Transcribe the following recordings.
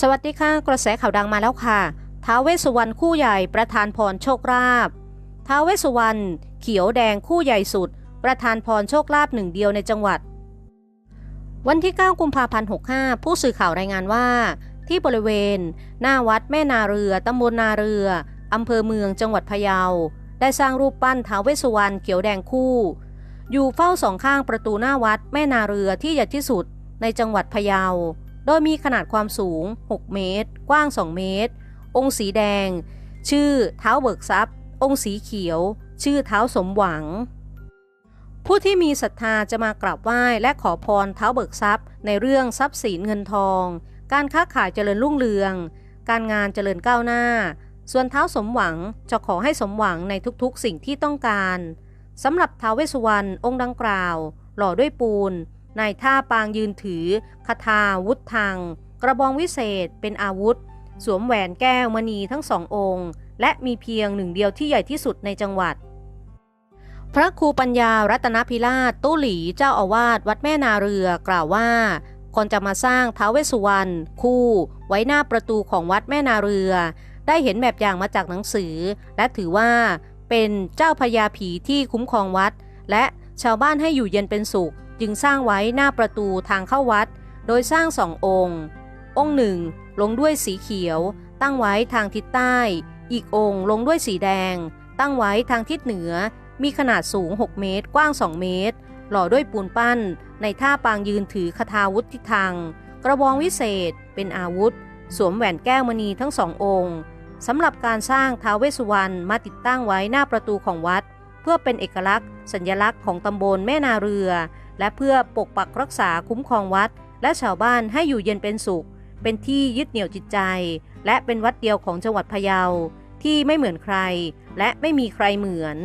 สวัสดีค่ะ กระแสข่าวดังมาแล้วค่ะ ท้าวเวสสุวรรณคู่ใหญ่ประธานพรโชคลาภท้าวเวสสุวรรณเขียวแดงคู่ใหญ่สุด ประธานพรโชคลาภหนึ่งเดียวในจังหวัด วันที่ 9 กุมภาพันธ์65 ผู้สื่อข่าวรายงานว่า ที่บริเวณ หน้าวัดแม่นาเรือ ตำบลนาเรือ อำเภอเมืองจังหวัดพะเยา ได้สร้างรูปปั้นท้าวเวสสุวรรณเขียวแดงคู่ อยู่เฝ้าสองข้างประตูหน้าวัดแม่นาเรือที่ใหญ่ที่สุดในจังหวัดพะเยา โดยมีขนาดความสูง 6 เมตร กว้าง 2 เมตร องค์สีแดง ชื่อเท้าเบิกทรัพย์ องค์สีเขียว ชื่อเท้าสมหวัง ผู้ที่มีศรัทธาจะมากราบไหว้และขอพรเท้าเบิกทรัพย์ ในเรื่องทรัพย์สินเงินทอง การค้าขายเจริญรุ่งเรือง การงานเจริญก้าวหน้า ส่วนเท้าสมหวังจะขอให้สมหวังในทุกๆ สิ่งที่ต้องการสำหรับท้าวเวสสุวรรณองค์ดังกล่าว หล่อด้วยปูน นายท่าปางยืนถือคาถาวุธทาง กระบองวิเศษเป็นอาวุธ สวมแหวนแก้วมณีทั้งสององค์ และมีเพียงหนึ่งเดียวที่ใหญ่ที่สุดในจังหวัด พระครูปัญญารัตนพิราชตู้หลีเจ้าอาวาสวัดแม่นาเรือกล่าวว่าคนจะมาสร้างท้าวเวสสุวรรณคู่ ไว้หน้าประตูของวัดแม่นาเรือ ได้เห็นแบบอย่างมาจากหนังสือ และถือว่าเป็นเจ้าพญาผีที่คุ้มครองวัด และชาวบ้านให้อยู่เย็นเป็นสุข จึงสร้างไว้หน้าประตูทางเข้าวัด โดยสร้างสององค์ องค์หนึ่งลงด้วยสีเขียว ตั้งไว้ทางทิศใต้ อีกองค์ลงด้วยสีแดง ตั้งไว้ทางทิศเหนือ มีขนาดสูง 6 เมตร กว้าง 2 เมตร หล่อด้วยปูนปั้น ในท่าปางยืนถือคาถาวุธทิทัง กระบองวิเศษ เป็นอาวุธ สวมแหวนแก้วมณีทั้งสององค์สำหรับการสร้างท้าวเวสสุวรรณมาติดตั้งไว้หน้าประตูของวัด เพื่อเป็นเอกลักษณ์ สัญลักษณ์ของตำบลแม่นาเรือ และเพื่อปกปักรักษาคุ้มครองวัด และชาวบ้านให้อยู่เย็นเป็นสุข เป็นที่ยึดเหนี่ยวจิตใจ และเป็นวัดเดียวของจังหวัดพะเยาที่ไม่เหมือนใคร และไม่มีใครเหมือน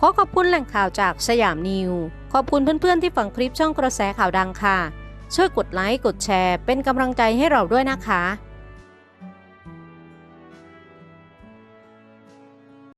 ขอขอบคุณแหล่งข่าวจากสยามนิว ขอบคุณเพื่อนๆที่ฟังคลิปช่องกระแสข่าวดังค่ะ ช่วยกดไลค์กดแชร์ เป็นกำลังใจให้เราด้วยนะคะ